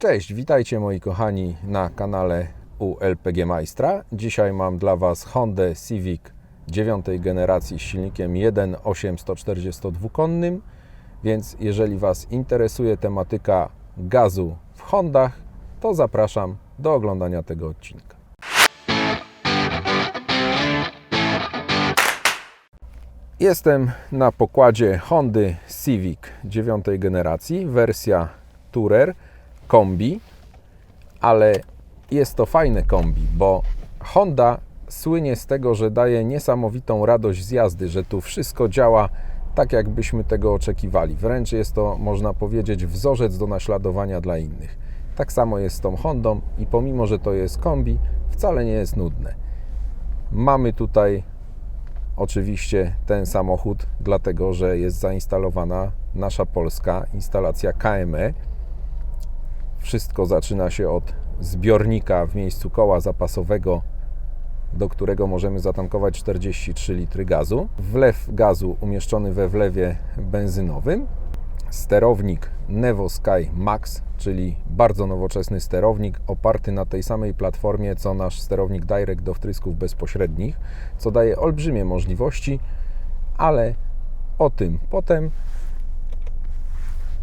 Cześć, witajcie moi kochani na kanale ULPG Majstra. Dzisiaj mam dla Was Honda Civic 9 generacji z silnikiem 1.8 142-konnym, więc jeżeli Was interesuje tematyka gazu w Hondach, to zapraszam do oglądania tego odcinka. Jestem na pokładzie Hondy Civic 9 generacji, wersja Tourer kombi, ale jest to fajne kombi, bo Honda słynie z tego, że daje niesamowitą radość z jazdy, że tu wszystko działa tak, jakbyśmy tego oczekiwali. Wręcz jest to, można powiedzieć, wzorzec do naśladowania dla innych. Tak samo jest z tą Hondą i pomimo, że to jest kombi, wcale nie jest nudne. Mamy tutaj oczywiście ten samochód, dlatego że jest zainstalowana nasza polska instalacja KME. Wszystko zaczyna się od zbiornika w miejscu koła zapasowego, do którego możemy zatankować 43 litry gazu. Wlew gazu umieszczony we wlewie benzynowym. Sterownik Nevo Sky Max, czyli bardzo nowoczesny sterownik, oparty na tej samej platformie co nasz sterownik Direct do wtrysków bezpośrednich, co daje olbrzymie możliwości, ale o tym potem.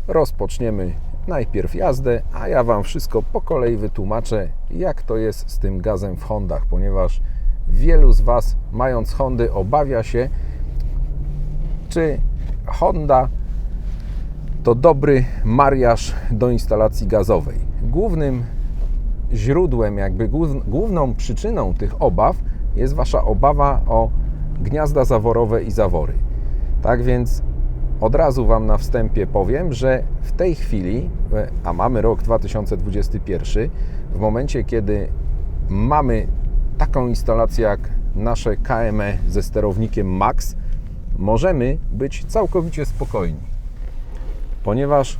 Rozpoczniemy najpierw jazdę, a ja Wam wszystko po kolei wytłumaczę, jak to jest z tym gazem w Hondach, ponieważ wielu z Was, mając Hondy, obawia się, czy Honda to dobry mariaż do instalacji gazowej. Głównym źródłem, jakby główną przyczyną tych obaw jest Wasza obawa o gniazda zaworowe i zawory. Tak więc od razu Wam na wstępie powiem, że w tej chwili, a mamy rok 2021, w momencie kiedy mamy taką instalację jak nasze KME ze sterownikiem MAX, możemy być całkowicie spokojni, ponieważ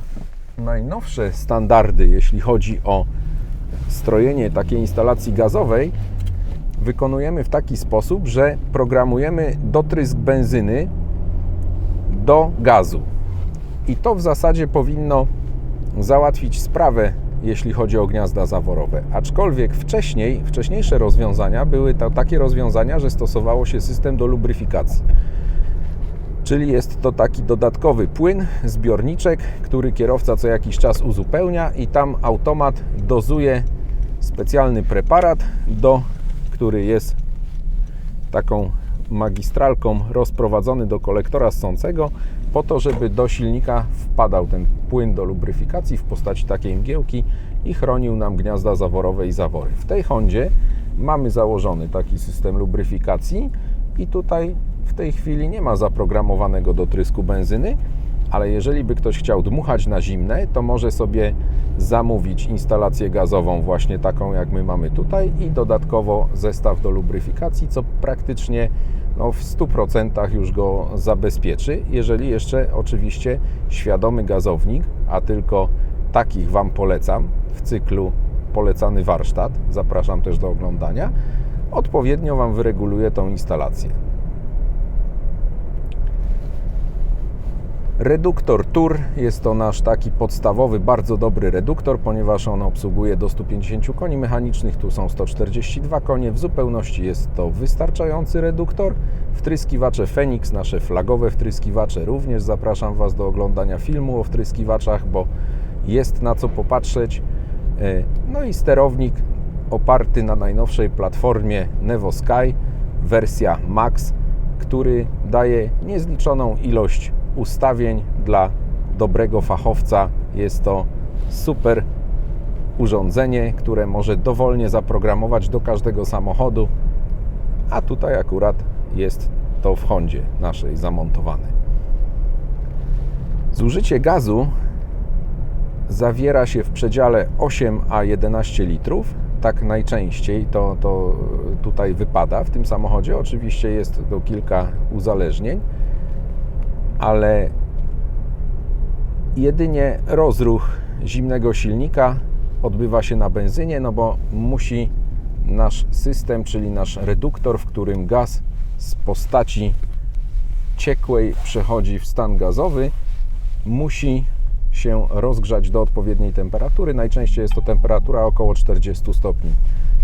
najnowsze standardy, jeśli chodzi o strojenie takiej instalacji gazowej, wykonujemy w taki sposób, że programujemy dotrysk benzyny do gazu. I to w zasadzie powinno załatwić sprawę, jeśli chodzi o gniazda zaworowe. Aczkolwiek wcześniej, wcześniejsze rozwiązania były to takie rozwiązania, że stosowało się system do lubryfikacji. Czyli jest to taki dodatkowy płyn, zbiorniczek, który kierowca co jakiś czas uzupełnia i tam automat dozuje specjalny preparat, do, który jest taką magistralką rozprowadzony do kolektora ssącego po to, żeby do silnika wpadał ten płyn do lubryfikacji w postaci takiej mgiełki i chronił nam gniazda zaworowe i zawory. W tej Hondzie mamy założony taki system lubryfikacji i tutaj w tej chwili nie ma zaprogramowanego dotrysku benzyny, ale jeżeli by ktoś chciał dmuchać na zimne, to może sobie zamówić instalację gazową właśnie taką jak my mamy tutaj i dodatkowo zestaw do lubryfikacji, co praktycznie no, w 100% już go zabezpieczy, jeżeli jeszcze oczywiście świadomy gazownik, a tylko takich Wam polecam w cyklu polecany warsztat, zapraszam też do oglądania, odpowiednio Wam wyreguluje tą instalację. Reduktor TUR jest to nasz taki podstawowy, bardzo dobry reduktor, ponieważ on obsługuje do 150 koni mechanicznych, tu są 142 konie. W zupełności jest to wystarczający reduktor. Wtryskiwacze Phoenix, nasze flagowe wtryskiwacze, również zapraszam Was do oglądania filmu o wtryskiwaczach, bo jest na co popatrzeć. E, no i sterownik oparty na najnowszej platformie Nevo Sky, wersja Max, który daje niezliczoną ilość ustawień dla dobrego fachowca. Jest to super urządzenie, które może dowolnie zaprogramować do każdego samochodu, a tutaj akurat jest to w Hondzie naszej zamontowane. Zużycie gazu zawiera się w przedziale 8 a 11 litrów. Tak najczęściej to, to tutaj wypada w tym samochodzie. Oczywiście jest to kilka uzależnień ale jedynie rozruch zimnego silnika odbywa się na benzynie, no bo musi nasz system, czyli nasz reduktor, w którym gaz z postaci ciekłej przechodzi w stan gazowy, musi się rozgrzać do odpowiedniej temperatury. Najczęściej jest to temperatura około 40 stopni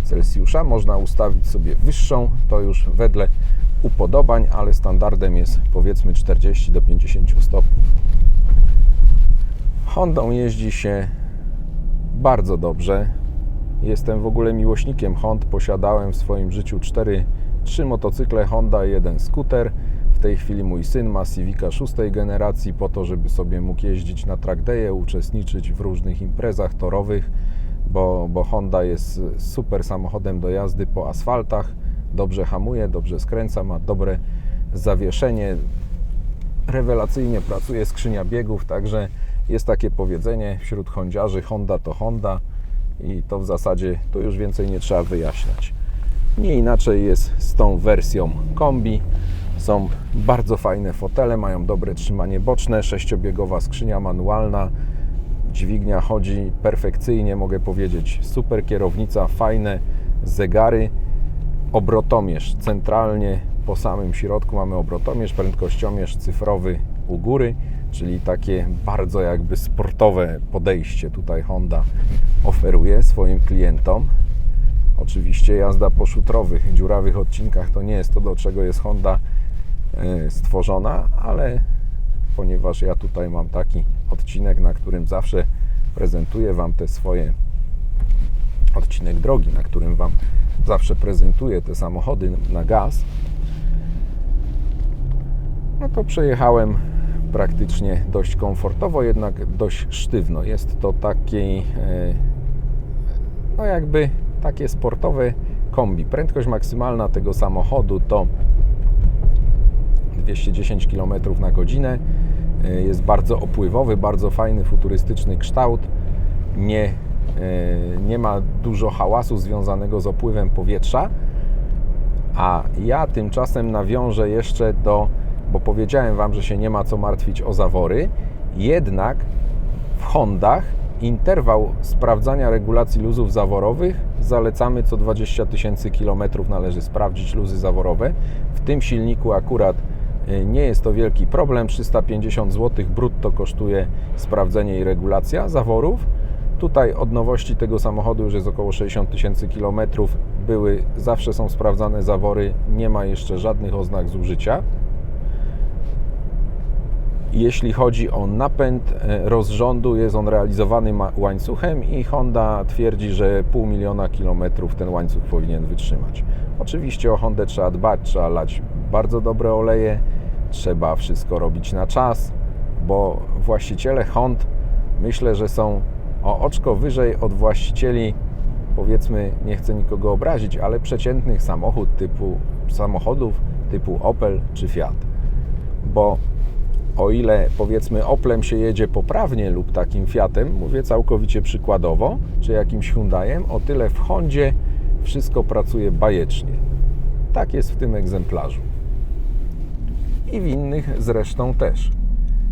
Celsjusza. Można ustawić sobie wyższą, to już wedle upodobań, ale standardem jest powiedzmy 40 do 50 stopni. Hondą jeździ się bardzo dobrze. Jestem w ogóle miłośnikiem Hond. Posiadałem w swoim życiu 4, 3 motocykle Honda i jeden skuter. W tej chwili mój syn ma Civica szóstej generacji po to, żeby sobie mógł jeździć na track day'e, uczestniczyć w różnych imprezach torowych, bo, bo Honda jest super samochodem do jazdy po asfaltach. Dobrze hamuje, dobrze skręca, ma dobre zawieszenie. Rewelacyjnie pracuje skrzynia biegów, także jest takie powiedzenie wśród hondziarzy Honda to Honda i to w zasadzie tu już więcej nie trzeba wyjaśniać. Nie inaczej jest z tą wersją kombi. Są bardzo fajne fotele, mają dobre trzymanie boczne, sześciobiegowa skrzynia manualna, dźwignia chodzi perfekcyjnie, mogę powiedzieć. Super kierownica, fajne zegary, obrotomierz centralnie po samym środku mamy obrotomierz, prędkościomierz cyfrowy u góry, czyli takie bardzo jakby sportowe podejście tutaj Honda oferuje swoim klientom. Oczywiście jazda po szutrowych, dziurawych odcinkach to nie jest to, do czego jest Honda e, stworzona, ale ponieważ ja tutaj mam taki odcinek, na którym zawsze prezentuję Wam te swoje odcinek drogi, na którym Wam zawsze prezentuję te samochody na gaz, no to przejechałem praktycznie dość komfortowo, jednak dość sztywno. Jest to taki, e, no jakby takie sportowe kombi. Prędkość maksymalna tego samochodu to 210 km na godzinę. E, jest bardzo opływowy, bardzo fajny, futurystyczny kształt. Nie, nie ma dużo hałasu związanego z opływem powietrza. A ja tymczasem nawiążę jeszcze do bo powiedziałem Wam, że się nie ma co martwić o zawory, jednak w Hondach interwał sprawdzania regulacji luzów zaworowych zalecamy co 20 tysięcy kilometrów należy sprawdzić luzy zaworowe. W tym silniku akurat y, nie jest to wielki problem. 350 zł brutto kosztuje sprawdzenie i regulacja zaworów. Tutaj od nowości tego samochodu już jest około 60 tysięcy kilometrów. Były, zawsze są sprawdzane zawory, nie ma jeszcze żadnych oznak zużycia. Jeśli chodzi o napęd e, rozrządu, jest on realizowany łańcuchem i Honda twierdzi, że pół miliona kilometrów ten łańcuch powinien wytrzymać. Oczywiście o Hondę trzeba dbać, trzeba lać bardzo dobre oleje, trzeba wszystko robić na czas, bo właściciele Hond myślę, że są o oczko wyżej od właścicieli, powiedzmy, nie chcę nikogo obrazić, ale przeciętnych samochód typu, samochodów typu Opel czy Fiat. Bo o ile powiedzmy Oplem się jedzie poprawnie lub takim Fiatem, mówię całkowicie przykładowo, czy jakimś Hyundaiem, o tyle w Hondzie wszystko pracuje bajecznie. Tak jest w tym egzemplarzu. I w innych zresztą też.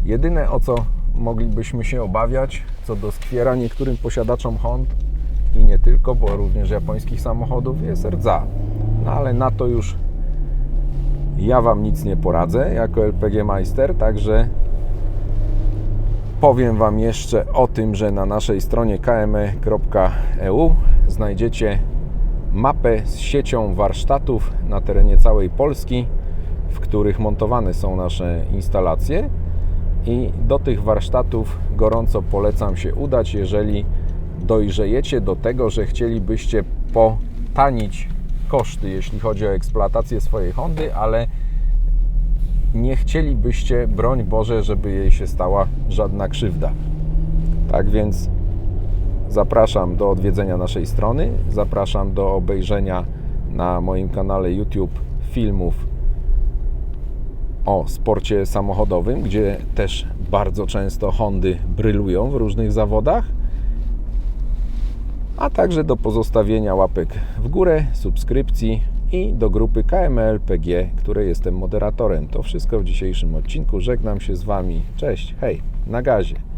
Jedyne o co moglibyśmy się obawiać, co do skwiera niektórym posiadaczom Hond i nie tylko, bo również japońskich samochodów, jest rdza. No ale na to już ja Wam nic nie poradzę jako LPG Meister, także powiem Wam jeszcze o tym, że na naszej stronie kme.eu znajdziecie mapę z siecią warsztatów na terenie całej Polski, w których montowane są nasze instalacje i do tych warsztatów gorąco polecam się udać, jeżeli dojrzejecie do tego, że chcielibyście potanić koszty, jeśli chodzi o eksploatację swojej Hondy, ale nie chcielibyście, broń Boże, żeby jej się stała żadna krzywda. Tak więc zapraszam do odwiedzenia naszej strony, zapraszam do obejrzenia na moim kanale YouTube filmów o sporcie samochodowym, gdzie też bardzo często Hondy brylują w różnych zawodach a także do pozostawienia łapek w górę, subskrypcji i do grupy KMLPG, której jestem moderatorem. To wszystko w dzisiejszym odcinku. Żegnam się z Wami. Cześć, hej, na gazie.